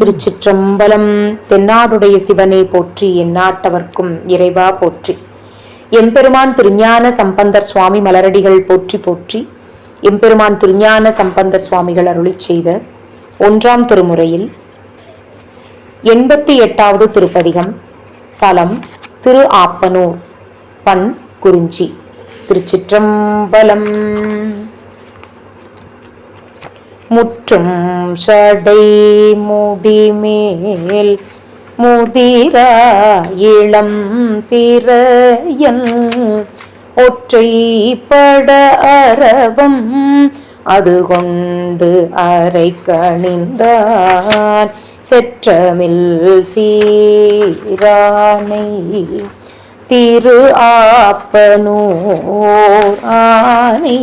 திருச்சிற்றம்பலம் தென்னாடுடைய சிவனை போற்றி எந்நாட்டவர்க்கும் இறைவா போற்றி. எம்பெருமான் திருஞான சம்பந்தர் சுவாமி மலரடிகள் போற்றி போற்றி எம்பெருமான் திருஞான சம்பந்தர் சுவாமிகள் அருளி செய்த ஒன்றாம் திருமுறையில் எண்பத்தி எட்டாவது திருப்பதிகம் தலம் திரு ஆப்பனூர் பண் குறிஞ்சி திருச்சிற்றம்பலம். முற்றும் சடை முடிமேல் முதிரா இளம் பிறையன். ஒற்றைப்பட அரவம் அது கொண்டு அரை கணிந்தான் செற்றமில் சீரானை திரு ஆப்பனூர் ஆனை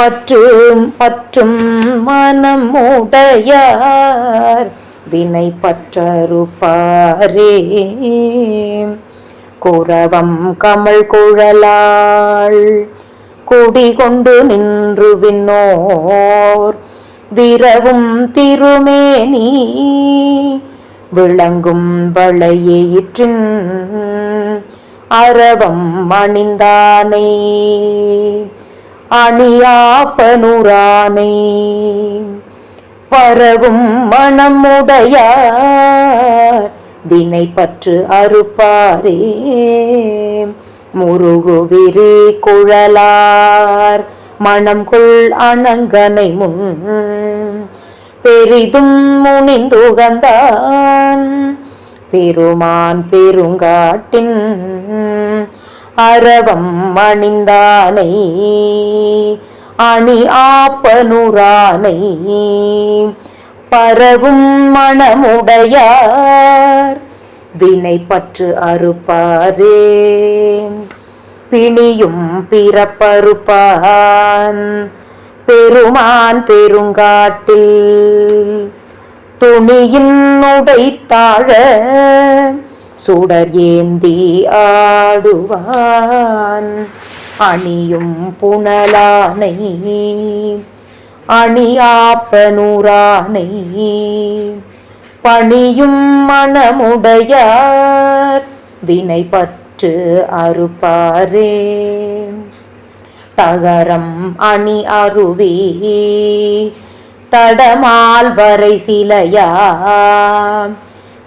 பற்றும் பற்றும் மனம் உடையார் வினை பற்றறுப்பாரே. குறவம் கமல் குழலாள். குடிகொண்டு நின்று விண்ணோர். விரவும் திருமேனி. விளங்கும் வளையிற்றின் அரவம் அணிந்தானை. அணியாப்பனுரானே. பரவும் மனமுடையார் வினை பற்று அறுப்பாரே. முருகுவிரி குழலார் மணம் கொள் அணங்கனை முன். பெரிதும் முனிந்துகந்தான் பெருமான் பெருங்காட்டின் அரவம் அணிந்தானை அணி ஆப்பனுரானை. பரவும் மனமுடையார் வினை பற்று அறுப்பாரே. பிணியும் பிறப்பறுப்பான் பெருமான் பெருங்காட்டில். துணியின் உடைத்தாழ சுடர் ஏந்தி ஆடுவான். அணியும் புனலானை அணியாப்பனூரானை பணியும் மனமுடையார் வினை பற்று அறுப்பாரே. தகரம் அணி அருவி தடமால் வரை சிலையா.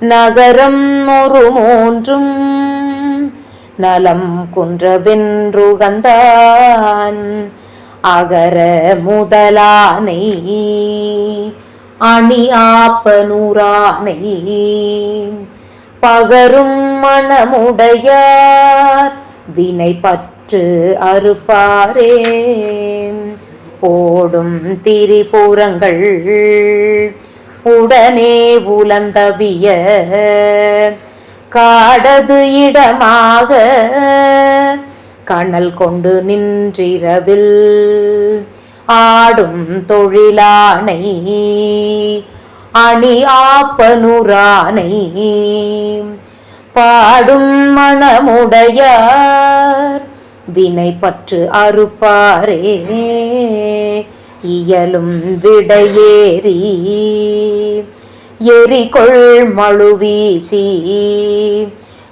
நகரம் ஒரு மூன்றும் நலம் குன்றவென்றுகந்தான் அகர முதலானை அணி ஆப்பனூரானை. பகரும் மனமுடையார் வினை பற்று அறுப்பாரே. ஓடும் திரிபுரங்கள் உடனே உலந்தவிய காடது இடமாக கணல் கொண்டு நின்றிரவில் ஆடும் தொழிலானை அணி ஆப்பனுரானை பாடும் மனமுடையார். வினை பற்று அறுப்பாரே. இயலும் விடையேறி எரிகொள் மழுவீசி.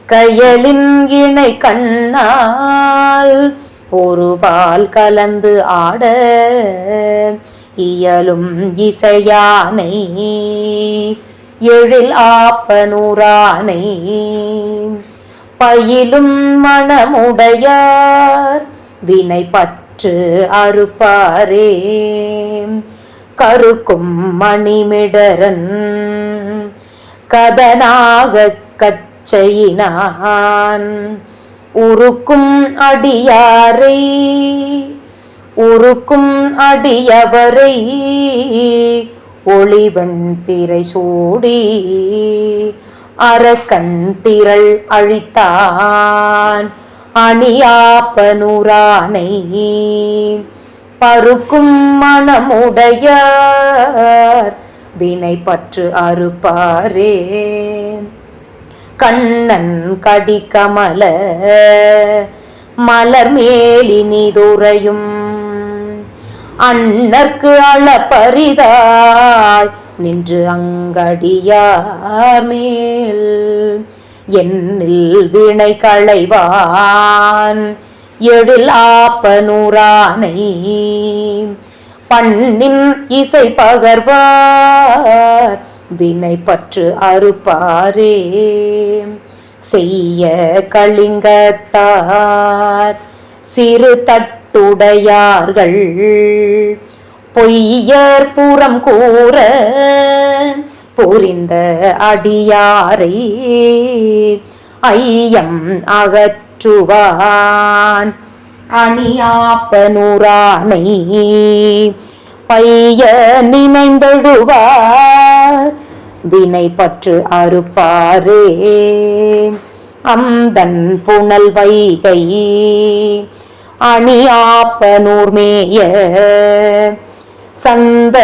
கயலின் இணை கண்ணால் ஒரு பால் கலந்து ஆட இயலும் இசையானை. எழில் ஆப்பனூரானை. பயிலும் மனமுடையார் வினை பத்து பற்று அறுப்பாரே. கருக்கும் மணிமிடரன் கதனாக கச்சையினான். உருக்கும் அடியாரை. உருக்கும் அடியவரை. ஒளிவன் பிறை சூடி அறக்கண் திரள் அழித்தான். அணியாப்பனுரானை பருக்கும் மனமுடையார். வினை பற்று அறுப்பாரே. கண்ணன் கடிக்கமல மலர் மேலினிதுரையும் அன்னர்க்கு அளப்பரிதாய் நின்று அங்கடியார் மேல். என்னில் வினை களைவான். எழில் ஆப்பனூரானை பண்ணின் இசை பகர்வார். வினை பற்று அறுப்பாரே. செய்ய கலிங்கத்தார். சிறு தட்டுடையார்கள். பொய்யர் புறம் கூற புரிந்த அடியாரை ஐயம் அகற்றுவான். அணியாப்பனுரானை பைய நினைந்தழுவார். வினை பற்று அறுப்பாரே. அந்தன் புனல் வைகை அணியாப்பனூர் மேய சந்த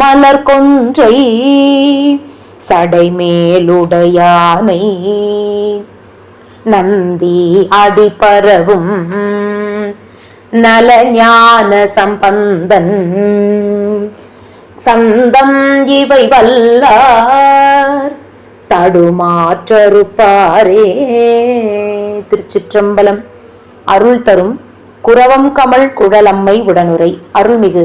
மலர் கொன்றை சடைமேலுடையானை. நந்தி அடிபரவும் நலஞான சம்பந்தன். சந்தம் இவை வல்லார் தடுமாற்றறுப்பாரே. திருச்சிற்றம்பலம் அருள் தரும் குரவம் கமல் குழலம்மை உடனுரை. அருள்மிகு